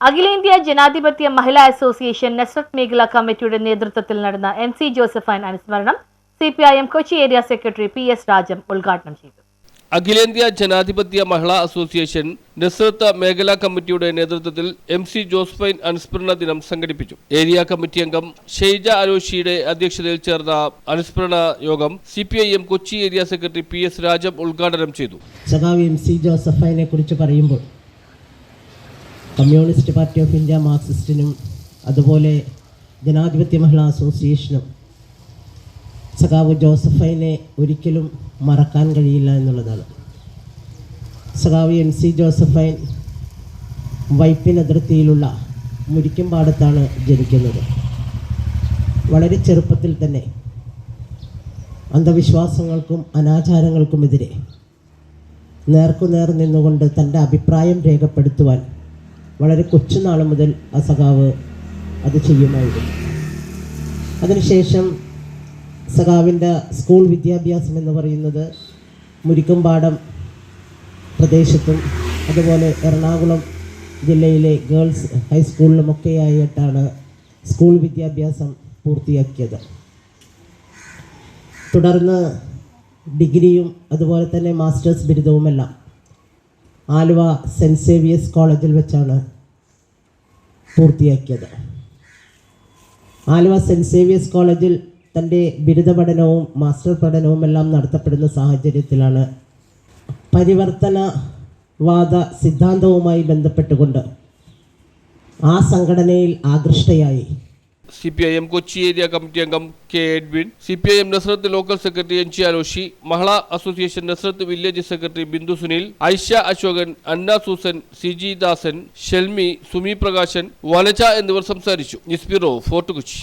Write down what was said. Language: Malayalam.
അഖിലേന്ത്യാ ജനാധിപത്യ മഹിളാ അസോസിയേഷൻ നസ്രത്ത് മേഖലാ കമ്മിറ്റിയുടെ നേതൃത്വത്തിൽ നടന്ന എം സി ജോസഫൈൻ അനുസ്മരണം C P I M Kochi area secretary P S Rajam ഉദ്ഘാടനം ചെയ്തു. അഖിലേന്ത്യാ ജനാധിപത്യ മഹിളാ അസോസിയേഷൻ നസ്രത്ത് മേഖലാ കമ്മിറ്റിയുടെ നേതൃത്വത്തിൽ എം സി ജോസ്ഫൈൻ അനുസ്മരണ ദിനം സംഘടിപ്പിച്ചു. ഏരിയ കമ്മിറ്റി അംഗം ഷെയ്ജ അരോഷിയുടെ അധ്യക്ഷതയിൽ ചേർന്ന അനുസ്മരണ യോഗം C P I M Kochi area secretary P S Rajam ഉദ്ഘാടനം ചെയ്തു. സഖാവ് എം സി ജോസഫൈനെ കുറിച്ച് പറയുമ്പോൾ കമ്മ്യൂണിസ്റ്റ് പാർട്ടി ഓഫ് ഇന്ത്യ മാർക്സിസ്റ്റിനും അതുപോലെ ജനാധിപത്യ മഹിളാ അസോസിയേഷനും സഖാവ് ജോസഫൈനെ ഒരിക്കലും മറക്കാൻ കഴിയില്ല എന്നുള്ളതാണ്. സഖാവ് എം സി ജോസഫൈൻ വൈപ്പിൻ അതിർത്തിയിലുള്ള മുരിക്കുംപാടത്താണ് ജനിക്കുന്നത്. വളരെ ചെറുപ്പത്തിൽ തന്നെ അന്ധവിശ്വാസങ്ങൾക്കും അനാചാരങ്ങൾക്കുമെതിരെ നേർക്കുനേർ നിന്നുകൊണ്ട് തന്റെ അഭിപ്രായം രേഖപ്പെടുത്തുവാൻ വളരെ കൊച്ചുനാൾ മുതൽ ആ സഖാവ് അത് ചെയ്യുമായിരുന്നു. അതിനുശേഷം സഖാവിന്റെ സ്കൂൾ വിദ്യാഭ്യാസം എന്ന് പറയുന്നത് മുരിക്കുംപാടം പ്രദേശത്തും അതുപോലെ എറണാകുളം ജില്ലയിലെ ഗേൾസ് ഹൈസ്കൂളിലുമൊക്കെയായിട്ടാണ് സ്കൂൾ വിദ്യാഭ്യാസം പൂർത്തിയാക്കിയത്. തുടർന്ന് ഡിഗ്രിയും അതുപോലെ തന്നെ മാസ്റ്റേഴ്സ് ബിരുദവുമെല്ലാം ആലുവ സെന്റ് സേവിയേഴ്സ് കോളേജിൽ വെച്ചാണ് പൂർത്തിയാക്കിയത്. ആലുവ സെന്റ് സേവിയേഴ്സ് കോളേജിൽ തന്റെ ബിരുദ പഠനവും മാസ്റ്റർ പഠനവും എല്ലാം നടത്തപ്പെടുന്ന സാഹചര്യത്തിലാണ് പരിവർത്തനവാദ സിദ്ധാന്തവുമായി ബന്ധപ്പെട്ടുകൊണ്ട് ആ സംഘടനയിൽ ആകൃഷ്ടയായി C P I M Kochi area committee അംഗം K Edwin C P I M Nazareth local secretary N G Aloshi Mahila association Nazareth village secretary Bindu Sunil Aisha Ashokan Anna Susan C G Dasan Shelmi Sumi Prakashan Vanaja എന്നിവർ സംസാരിച്ചു. News bureau fort Kochi.